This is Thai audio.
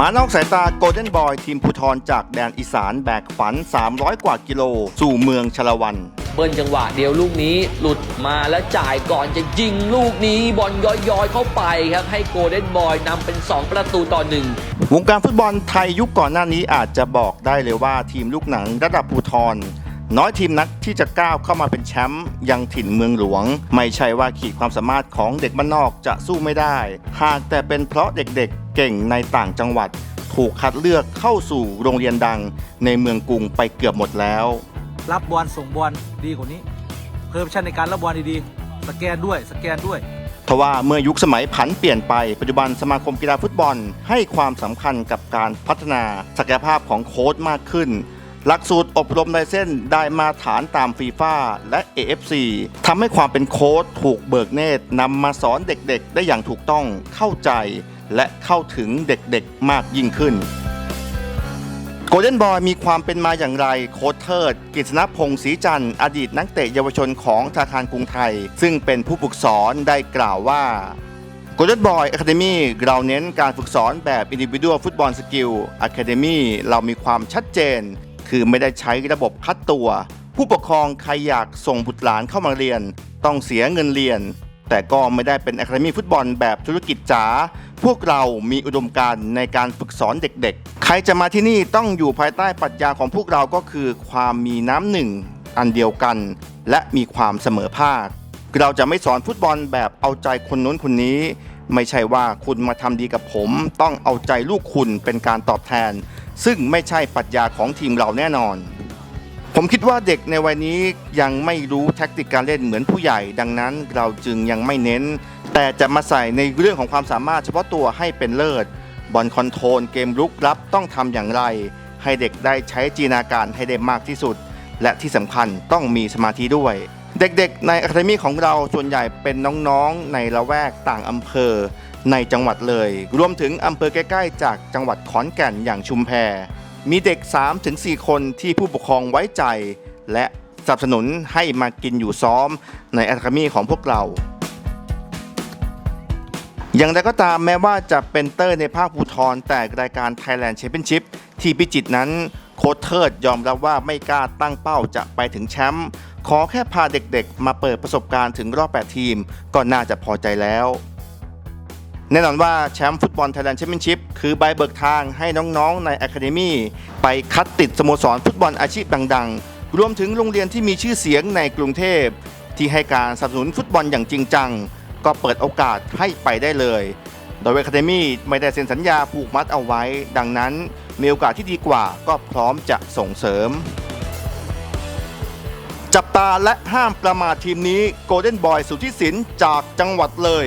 มานอกสายตาโกลเด้นบอยทีมภูทรจากแดนอีสานแบกฝัน 300 กว่ากิโล สู่เมืองชลวันเบิ้ลจังหวะเดียวลูกนี้หลุดมาแล้วจ่ายก่อนจะยิงลูกนี้บอลย้อยๆเข้าไปครับ ให้โกลเด้นบอยนำเป็น 2 ประตูต่อหนึ่งวงการฟุตบอลไทยยุคก่อนหน้านี้อาจจะบอกได้เลยว่าทีมลูกหนังระดับภูทร น้อยทีมนักที่จะก้าวเข้ามาเป็นแชมป์ยังถิ่นเมืองหลวง ไม่ใช่ว่าขีดความสามารถของเด็กบ้านนอกจะสู้ไม่ได้ หากแต่เป็นเพราะเด็กๆเก่งในต่างจังหวัด ถูกคัดเลือกเข้าสู่โรงเรียนดัง ในเมืองกรุงไปเกือบหมดแล้ว รับบอลส่งบอลดีกว่านี้ เพิ่มชั้นในการรับบอลดีๆสแกนด้วยสแกนด้วยทว่าเมื่อยุคสมัยผันเปลี่ยนไปปัจจุบันสมาคมกีฬาฟุตบอล ให้ความสำคัญกับการพัฒนาศักยภาพของโค้ชมากขึ้น หลักสูตรอบรมลายเส้นได้มาฐานตามฟีฟ่าและ AFC ทำให้ความเป็นโค้ชถูกเบิกเนตรนำมาสอนเด็กๆ ได้อย่างถูกต้องเข้าใจ และเข้าถึงเด็กๆมากยิ่งขึ้นโกลเด้นบอยมีความเป็นมาอย่างไรโค้ชเทิดกฤษณพงศ์ศรีจันทร์อดีตนักเตะเยาวชนของธนาคารกรุงไทย ซึ่งเป็นผู้ฝึกสอนได้กล่าวว่าโกลเด้นบอยอะคาเดมี่เราเน้นการฝึกสอนแบบ Individual Football Skill Academy เรามีความชัดเจน คือไม่ได้ใช้ระบบคัดตัว ผู้ปกครองใครอยากส่งบุตรหลานเข้ามาเรียน ต้องเสียเงินเรียน แต่ก็ไม่ได้เป็นอะคาเดมี่ฟุตบอลแบบธุรกิจจ๋าพวกเรามีอุดมการณ์ในการฝึกสอนเด็กๆ ใครจะมาที่นี่ต้องอยู่ภายใต้ปรัชญาของพวกเราก็คือ ความมีน้ำหนึ่งอันเดียวกัน และมีความเสมอภาค เราจะไม่สอนฟุตบอลแบบเอาใจคนนู้นคนนี้ ไม่ใช่ว่าคุณมาทำดีกับผม ต้องเอาใจลูกคุณเป็นการตอบแทน ซึ่งไม่ใช่ปรัชญาของทีมเราแน่นอน ผมคิดว่าเด็กในวัยนี้ยังไม่รู้แท็กติกการเล่นเหมือนผู้ใหญ่ ดังนั้นเราจึงยังไม่เน้น แต่จะมาใส่ในเรื่องของความสามารถเฉพาะตัวให้เป็นเลิศบอลคอนโทรลเกมลุกรับต้องทำอย่างไร ให้เด็กได้ใช้จินตนาการให้ได้มากที่สุด และที่สำคัญต้องมีสมาธิด้วย เด็กๆ ในอะคาเดมี่ของเราส่วนใหญ่เป็นน้องๆในละแวกต่างอำเภอ ในจังหวัดเลย รวมถึงอำเภอใกล้ๆ จากจังหวัดขอนแก่นอย่างชุมแพ มีเด็ก 3-4 คนที่ผู้ปกครองไว้ใจ และสนับสนุนให้มากินอยู่ซ้อมในอะคาเดมีของพวกเรา อย่างไรก็ตามแม้ว่าจะเป็นเตอร์ในภาคภูทรแต่รายการ Thailand Championship ที่พิจิตรนั้นโค้ชเทิดยอมรับว่าไม่กล้าตั้งเป้าจะไปถึงแชมป์ขอแค่พาเด็กๆ มาเปิดประสบการณ์ถึงรอบ 8 ทีม ก็น่าจะพอใจแล้ว แน่นอนว่าแชมป์ฟุตบอลไทยแลนด์แชมเปี้ยนชิพคือใบเบิกทางให้น้องๆในอะคาเดมี่ไปคัดติดสโมสรฟุตบอลอาชีพดังๆ รวมถึงโรงเรียนที่มีชื่อเสียงในกรุงเทพ ที่ให้การสนับสนุนฟุตบอลอย่างจริงจัง ก็เปิดโอกาสให้ไปได้เลย โดยอะคาเดมี่ไม่ได้เซ็นสัญญาผูกมัดเอาไว้ ดังนั้นมีโอกาสที่ดีกว่าก็พร้อมจะส่งเสริม จับตาและห้ามประมาททีมนี้โกลเด้นบอยสุทธิสินจากจังหวัดเลย